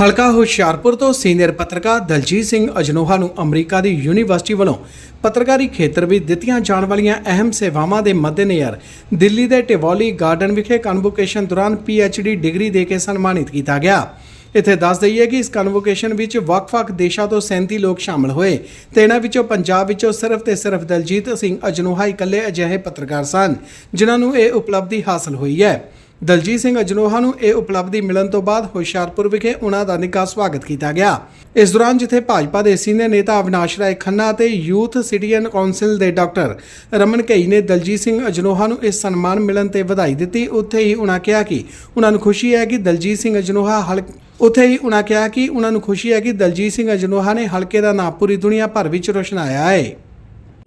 ਹਲਕਾ ਹੁਸ਼ਿਆਰਪੁਰ ਤੋਂ ਸੀਨੀਅਰ ਪੱਤਰਕਾਰ ਦਲਜੀਤ ਸਿੰਘ ਅਜਨੋਹਾ ਨੂੰ ਅਮਰੀਕਾ ਦੀ ਯੂਨੀਵਰਸਿਟੀ ਵੱਲੋਂ ਪੱਤਰਕਾਰੀ ਖੇਤਰ ਵਿੱਚ ਦਿੱਤੀਆਂ ਜਾਣ ਵਾਲੀਆਂ ਅਹਿਮ ਸੇਵਾਵਾਂ ਦੇ ਮੱਦੇਨਜ਼ਰ ਦਿੱਲੀ ਦੇ ਟਿਵੋਲੀ ਗਾਰਡਨ ਵਿਖੇ ਕਨਵੋਕੇਸ਼ਨ ਦੌਰਾਨ ਡੀ ਡਿਗਰੀ ਦੇ ਕੇ ਸਨਮਾਨਿਤ ਕੀਤਾ ਗਿਆ। ਇੱਥੇ ਦੱਸ ਦਈਏ ਕਿ ਇਸ ਕਨਵੋਕੇਸ਼ਨ ਵਿੱਚ ਵੱਖ-ਵੱਖ ਦੇਸ਼ਾਂ ਤੋਂ 37 ਲੋਕ ਸ਼ਾਮਲ ਹੋਏ ਤੇ ਇਹਨਾਂ ਵਿੱਚੋਂ ਪੰਜਾਬ ਵਿੱਚੋਂ ਸਿਰਫ ਤੇ ਸਿਰਫ ਦਲਜੀਤ ਸਿੰਘ ਅਜਨੋਹਾ ਇਕੱਲੇ ਅਜਿਹੇ ਪੱਤਰਕਾਰ ਸਨ, ਜਿਨ੍ਹਾਂ ਨੂੰ ਇਹ ਉਪਲਬਧੀ ਹਾਸਲ ਹੋਈ ਹੈ। ਦਲਜੀਤ ਸਿੰਘ ਅਜਨੋਹਾ ਨੂੰ ਇਹ ਉਪਲਬਧੀ ਮਿਲਣ ਤੋਂ ਬਾਅਦ ਹੁਸ਼ਿਆਰਪੁਰ ਵਿਖੇ ਉਹਨਾਂ ਦਾ ਨਿੱਘਾ ਸਵਾਗਤ ਕੀਤਾ ਗਿਆ। ਇਸ ਦੌਰਾਨ ਜਿੱਥੇ ਭਾਜਪਾ ਦੇ ਸੀਨੀਅਰ ਨੇਤਾ ਅਵਿਨਾਸ਼ ਰਾਏ ਖੰਨਾ ਅਤੇ ਯੂਥ ਸਿਟੀਜ਼ਨ ਕੌਂਸਲ ਦੇ ਡਾਕਟਰ ਰਮਨ ਘਈ ਨੇ ਦਲਜੀਤ ਸਿੰਘ ਅਜਨੋਹਾ ਨੂੰ ਇਸ ਸਨਮਾਨ ਮਿਲਣ ਤੇ ਵਧਾਈ ਦਿੱਤੀ। ਉੱਥੇ ਹੀ ਉਹਨਾਂ ਕਿਹਾ ਕਿ ਉਹਨਾਂ ਨੂੰ ਖੁਸ਼ੀ ਹੈ ਕਿ ਦਲਜੀਤ ਸਿੰਘ ਅਜਨੋਹਾ ਹਲਕ ਉੱਥੇ ਹੀ ਉਹਨਾਂ ਕਿਹਾ ਕਿ ਉਹਨਾਂ ਨੂੰ ਖੁਸ਼ੀ ਹੈ ਕਿ ਦਲਜੀਤ ਸਿੰਘ ਅਜਨੋਹਾ ਨੇ ਹਲਕੇ ਦਾ ਨਾਮ ਪੂਰੀ ਦੁਨੀਆ ਭਰ ਵਿੱਚ ਰੋਸ਼ਨਾਇਆ ਹੈ।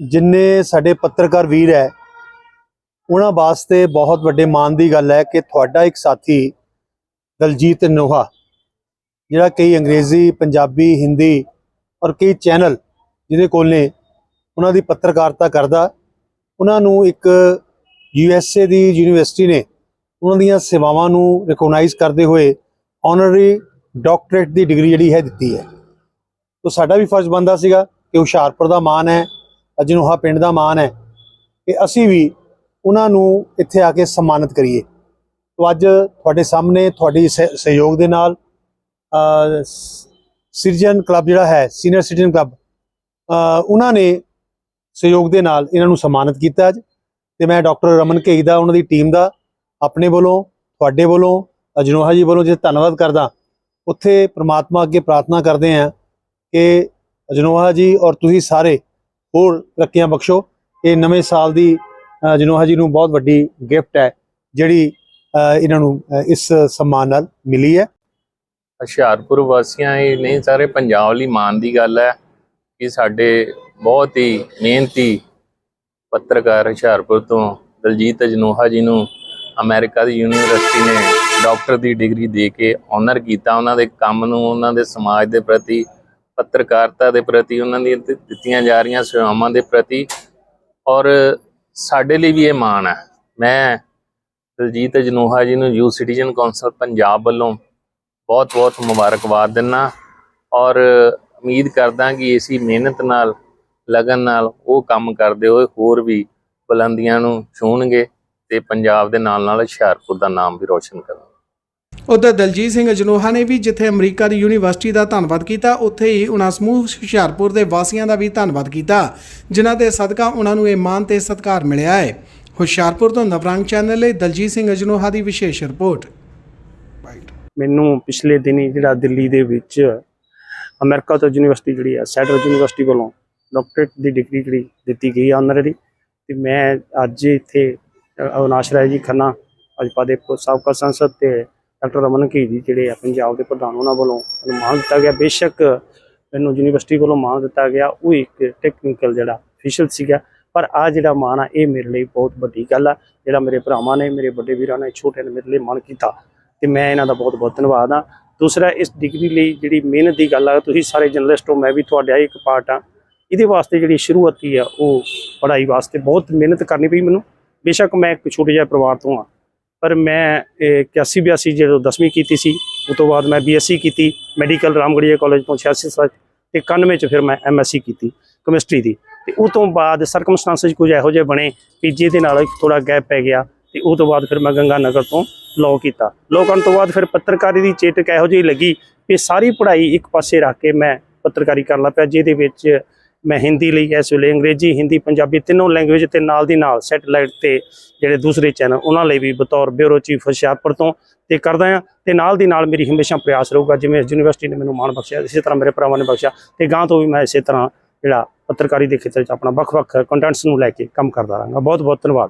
ਜਿੰਨੇ ਸਾਡੇ ਪੱਤਰਕਾਰ ਵੀਰ ਹੈ ਉਹਨਾਂ ਵਾਸਤੇ ਬਹੁਤ ਵੱਡੇ ਮਾਣ ਦੀ ਗੱਲ ਹੈ ਕਿ ਤੁਹਾਡਾ ਇੱਕ ਸਾਥੀ ਦਲਜੀਤ ਨੋਹਾ, ਜਿਹੜਾ ਕਈ ਅੰਗਰੇਜ਼ੀ, ਪੰਜਾਬੀ, ਹਿੰਦੀ ਔਰ ਕਈ ਚੈਨਲ ਜਿਹਦੇ ਕੋਲ ਨੇ, ਉਹਨਾਂ ਦੀ ਪੱਤਰਕਾਰਤਾ ਕਰਦਾ। ਉਹਨਾਂ ਨੂੰ ਇੱਕ ਯੂਐਸਏ ਦੀ ਯੂਨੀਵਰਸਿਟੀ ਨੇ ਉਹਨਾਂ ਦੀਆਂ ਸੇਵਾਵਾਂ ਨੂੰ ਰਿਕਗਨਾਈਜ਼ ਕਰਦੇ ਹੋਏ ਆਨਰਰੀ ਡਾਕਟਰੇਟ ਦੀ ਡਿਗਰੀ ਜਿਹੜੀ ਹੈ ਦਿੱਤੀ ਹੈ। ਤੋਂ ਸਾਡਾ ਵੀ ਫਰਜ਼ ਬੰਦਾ ਸੀਗਾ ਕਿ ਹੁਸ਼ਿਆਰਪੁਰ ਦਾ ਮਾਣ ਹੈ, ਅਜਨੋਹਾ ਪਿੰਡ ਦਾ ਮਾਣ ਹੈ ਕਿ ਅਸੀਂ ਵੀ ਉਹਨਾਂ ਨੂੰ ਇੱਥੇ ਆ ਕੇ ਸਨਮਾਨਿਤ ਕਰੀਏ। ਤੋਂ ਅੱਜ ਤੁਹਾਡੇ ਸਾਹਮਣੇ ਤੁਹਾਡੀ ਸਹਿ- ਸਹਿਯੋਗ ਦੇ ਨਾਲ ਸਿਟੀਜ਼ਨ ਕਲੱਬ ਜਿਹੜਾ ਹੈ, ਸੀਨੀਅਰ ਸਿਟੀਜ਼ਨ ਕਲੱਬ ਉਹਨਾਂ ਨੇ ਸਹਿਯੋਗ ਦੇ ਨਾਲ ਇਹਨਾਂ ਨੂੰ ਸਨਮਾਨਿਤ ਕੀਤਾ ਅੱਜ। ਤੇ ਮੈਂ ਡਾਕਟਰ ਰਮਨ ਘਈ ਦਾ, ਉਹਨਾਂ ਦੀ ਟੀਮ ਦਾ, ਆਪਣੇ ਵੱਲੋਂ, ਤੁਹਾਡੇ ਵੱਲੋਂ, ਅਜਨੋਹਾ ਜੀ ਵੱਲੋਂ ਜੇ ਧੰਨਵਾਦ ਕਰਦਾ, ਉੱਥੇ ਪ੍ਰਮਾਤਮਾ ਅੱਗੇ ਪ੍ਰਾਰਥਨਾ ਕਰਦੇ ਹਾਂ ਕਿ ਅਜਨੋਹਾ ਜੀ ਔਰ ਤੁਸੀਂ ਸਾਰੇ ਹੋਰ ਤਰੱਕੀਆਂ ਬਖਸ਼ੋ। ਇਹ ਨਵੇਂ ਸਾਲ ਦੀ ਅ, ਅਜਨੋਹਾ ਜੀ ਨੂੰ ਬਹੁਤ ਵੱਡੀ ਗਿਫਟ ਹੈ ਜਿਹੜੀ ਇਹਨਾਂ ਨੂੰ ਇਸ ਸਨਮਾਨ ਨਾਲ ਮਿਲੀ ਹੈ। ਹੁਸ਼ਿਆਰਪੁਰ ਵਾਸੀਆਂ ਇਹ ਨਹੀਂ ਸਾਰੇ ਪੰਜਾਬ ਲਈ ਮਾਣ ਦੀ ਗੱਲ ਹੈ ਕਿ ਸਾਡੇ ਬਹੁਤ ਹੀ ਮਿਹਨਤੀ ਪੱਤਰਕਾਰ ਹੁਸ਼ਿਆਰਪੁਰ ਤੋਂ ਦਲਜੀਤ ਅਜਨੋਹਾ ਜੀ ਨੂੰ ਅਮਰੀਕਾ ਦੀ ਯੂਨੀਵਰਸਿਟੀ ਨੇ ਡਾਕਟਰ ਦੀ ਡਿਗਰੀ ਦੇ ਕੇ ਆਨਰ ਕੀਤਾ। ਉਹਨਾਂ ਦੇ ਕੰਮ ਨੂੰ ਉਹਨਾਂ ਦੇ ਸਮਾਜ ਦੇ ਪ੍ਰਤੀ ਪੱਤਰਕਾਰਤਾ ਦੇ ਪ੍ਰਤੀ ਉਹਨਾਂ ਦੀਆਂ ਦਿੱਤੀਆਂ ਜਾ ਰਹੀਆਂ ਸੇਵਾਵਾਂ ਦੇ ਪ੍ਰਤੀ ਔਰ ਸਾਡੇ ਲਈ ਵੀ ਇਹ ਮਾਣ ਹੈ। ਮੈਂ ਦਲਜੀਤ ਅਜਨੋਹਾ ਜੀ ਨੂੰ ਯੂ ਸਿਟੀਜ਼ਨ ਕੌਂਸਲ ਪੰਜਾਬ ਵੱਲੋਂ ਬਹੁਤ ਬਹੁਤ ਮੁਬਾਰਕਬਾਦ ਦਿੰਨਾ ਔਰ ਉਮੀਦ ਕਰਦਾ ਕਿ ਇਸੀ ਮਿਹਨਤ ਨਾਲ, ਲਗਨ ਨਾਲ ਉਹ ਕੰਮ ਕਰਦੇ ਹੋਏ ਹੋਰ ਵੀ ਬੁਲੰਦੀਆਂ ਨੂੰ ਛੂਹਣਗੇ ਤੇ ਪੰਜਾਬ ਦੇ ਨਾਲ ਨਾਲ ਹੁਸ਼ਿਆਰਪੁਰ ਦਾ ਨਾਮ ਵੀ ਰੋਸ਼ਨ ਕਰਨਗੇ। ਉਧਰ ਦਲਜੀਤ ਸਿੰਘ ਅਜਨੋਹਾ ਨੇ ਵੀ ਜਿੱਥੇ ਅਮਰੀਕਾ ਦੀ ਯੂਨੀਵਰਸਿਟੀ ਦਾ ਧੰਨਵਾਦ ਕੀਤਾ ਉੱਥੇ ਹੀ ਉਹਨਾਂ ਸਮੂਹ ਹੁਸ਼ਿਆਰਪੁਰ ਦੇ ਵਾਸੀਆਂ ਦਾ ਵੀ ਧੰਨਵਾਦ ਕੀਤਾ ਜਿਨ੍ਹਾਂ ਦੇ ਸਦਕਾ ਉਹਨਾਂ ਨੂੰ ਇਹ ਮਾਣ ਤੇ ਸਤਿਕਾਰ ਮਿਲਿਆ ਹੈ। ਹੁਸ਼ਿਆਰਪੁਰ ਤੋਂ ਨਵਰੰਗ ਚੈਨਲ ਲਈ ਦਲਜੀਤ ਸਿੰਘ ਅਜਨੋਹਾ ਦੀ ਵਿਸ਼ੇਸ਼ ਰਿਪੋਰਟ। ਮੈਨੂੰ ਪਿਛਲੇ ਦਿਨੀ ਜਿਹੜਾ ਦਿੱਲੀ ਦੇ ਵਿੱਚ ਅਮਰੀਕਾ ਤੋਂ ਯੂਨੀਵਰਸਿਟੀ ਜਿਹੜੀ ਹੈ ਸੈਂਟਰਲ ਯੂਨੀਵਰਸਿਟੀ ਵੱਲੋਂ ਡਾਕਟਰੇਟ ਦੀ ਡਿਗਰੀ ਜਿਹੜੀ ਦਿੱਤੀ ਗਈ ਆਨਰਰੀ ਤੇ ਮੈਂ ਅੱਜ ਇੱਥੇ ਅ, ਅਵਿਨਾਸ਼ ਰਾਏ ਜੀ ਖੰਨਾ ਅਜਪਾ ਦੇ ਸਾਬਕਾ ਸੰਸਦ ਤੇ ਡਾਕਟਰ ਰਮਨ ਘੀ ਜੀ, ਜਿਹੜੇ ਆ ਪੰਜਾਬ ਦੇ ਪ੍ਰਧਾਨ, ਉਹਨਾਂ ਵੱਲੋਂ ਮੈਨੂੰ ਮਾਣ ਦਿੱਤਾ ਗਿਆ। ਬੇਸ਼ੱਕ ਮੈਨੂੰ ਯੂਨੀਵਰਸਿਟੀ ਵੱਲੋਂ ਮਾਣ ਦਿੱਤਾ ਗਿਆ, ਉਹ ਇੱਕ ਟੈਕਨੀਕਲ ਜਿਹੜਾ ਅਫੀਸ਼ੀਅਲ ਸੀਗਾ, ਪਰ ਆ ਜਿਹੜਾ ਮਾਣ ਆ, ਇਹ ਮੇਰੇ ਲਈ ਬਹੁਤ ਵੱਡੀ ਗੱਲ ਆ। ਜਿਹੜਾ ਮੇਰੇ ਭਰਾਵਾਂ ਨੇ, ਮੇਰੇ ਵੱਡੇ ਵੀਰਾਂ ਨੇ ਛੋਟੇ ਨੇ ਮੇਰੇ ਲਈ ਮਾਣ ਕੀਤਾ, ਤੇ ਮੈਂ ਇਹਨਾਂ ਦਾ ਬਹੁਤ ਬਹੁਤ ਧੰਨਵਾਦ ਆ ਦੂਸਰਾ, ਇਸ ਡਿਗਰੀ ਲਈ ਜਿਹੜੀ ਮਿਹਨਤ ਦੀ ਗੱਲ ਆ, ਤੁਸੀਂ ਸਾਰੇ ਜਰਨਲਿਸਟ ਹੋ, ਮੈਂ ਵੀ ਤੁਹਾਡਾ ਇੱਕ ਪਾਰਟ ਆ ਇਹਦੇ ਵਾਸਤੇ ਜਿਹੜੀ ਸ਼ੁਰੂਆਤੀ ਆ, ਉਹ ਪੜ੍ਹਾਈ ਵਾਸਤੇ ਬਹੁਤ ਮਿਹਨਤ ਕਰਨੀ ਪਈ ਮੈਨੂੰ। ਬੇਸ਼ੱਕ ਮੈਂ ਇੱਕ ਛੋਟੇ ਜਿਹੇ ਪਰਿਵਾਰ ਤੋਂ ਆ ਪਰ ਮੈਂ 81 82 ਜਦੋਂ 10ਵੀਂ ਕੀਤੀ ਸੀ, ਉਸ ਤੋਂ ਬਾਅਦ ਮੈਂ ਬੀਐਸਸੀ ਕੀਤੀ, ਮੈਡੀਕਲ ਰਾਮਗੜੀਆ ਕਾਲਜ ਤੋਂ 86 ਸਾਲ ਤੇ 91 ਚ ਫਿਰ ਮੈਂ ਐਮਐਸਸੀ ਕੀਤੀ, ਕੈਮਿਸਟਰੀ ਦੀ। ਤੇ ਉਸ ਤੋਂ ਬਾਅਦ ਸਰਕਮਸਟੈਂਸਸ ਕੁਝ ਇਹੋ ਜਿਹੇ ਬਣੇ ਕਿ ਜਿਹਦੇ ਨਾਲ ਇੱਕ ਥੋੜਾ ਗੈਪ ਪੈ ਗਿਆ, ਤੇ ਉਸ ਤੋਂ ਬਾਅਦ ਫਿਰ ਮੈਂ ਗੰਗਾ ਨਗਰ ਤੋਂ ਲਾਅ ਕੀਤਾ। ਲਾਅ ਕਰਨ ਤੋਂ ਬਾਅਦ ਫਿਰ ਪੱਤਰਕਾਰੀ ਦੀ ਚੇਟਕ ਇਹੋ ਜਿਹੀ ਲੱਗੀ ਕਿ ਸਾਰੀ ਪੜ੍ਹਾਈ ਇੱਕ ਪਾਸੇ ਰੱਖ ਕੇ ਮੈਂ ਪੱਤਰਕਾਰੀ ਕਰਨ ਲੱਗ ਪਿਆ, ਜਿਹਦੇ ਵਿੱਚ ਮੈਂ ਹਿੰਦੀ ਲਈ ਇਸ ਵੇਲੇ ਅੰਗਰੇਜ਼ੀ, ਹਿੰਦੀ, ਪੰਜਾਬੀ ਤਿੰਨੋਂ ਲੈਂਗੁਏਜ ਤੇ ਨਾਲ ਦੀ ਨਾਲ ਸੈਟੇਲਾਈਟ ਤੇ ਜਿਹੜੇ ਦੂਸਰੇ ਚੈਨਲ ਉਹਨਾਂ ਲਈ ਵੀ ਬਤੌਰ ਬਿਊਰੋ ਚੀਫ ਹੁਸ਼ਿਆਰਪੁਰ ਤੋਂ ਤੇ ਕਰਦਾ ਆ ਤੇ ਨਾਲ ਦੀ ਨਾਲ ਮੇਰੀ ਹਮੇਸ਼ਾ ਪ੍ਰਯਾਸ ਰਹੂਗਾ, ਜਿਵੇਂ ਯੂਨੀਵਰਸਿਟੀ ਨੇ ਮੈਨੂੰ ਮਾਣ ਬਖਸ਼ਿਆ, ਇਸੇ ਤਰ੍ਹਾਂ ਮੇਰੇ ਭਰਾਵਾਂ ਨੇ ਬਖਸ਼ਿਆ ਤੇ ਗਾਂ ਤੋਂ ਵੀ ਮੈਂ ਇਸੇ ਤਰ੍ਹਾਂ ਜਿਹੜਾ ਪੱਤਰਕਾਰੀ ਦੇ ਖੇਤਰ 'ਚ ਆਪਣਾ ਵੱਖ-ਵੱਖ ਕੰਟੈਂਟਸ ਨੂੰ ਲੈ ਕੇ ਕੰਮ ਕਰਦਾ ਰਹਾਂਗਾ। ਬਹੁਤ ਬਹੁਤ ਧੰਨਵਾਦ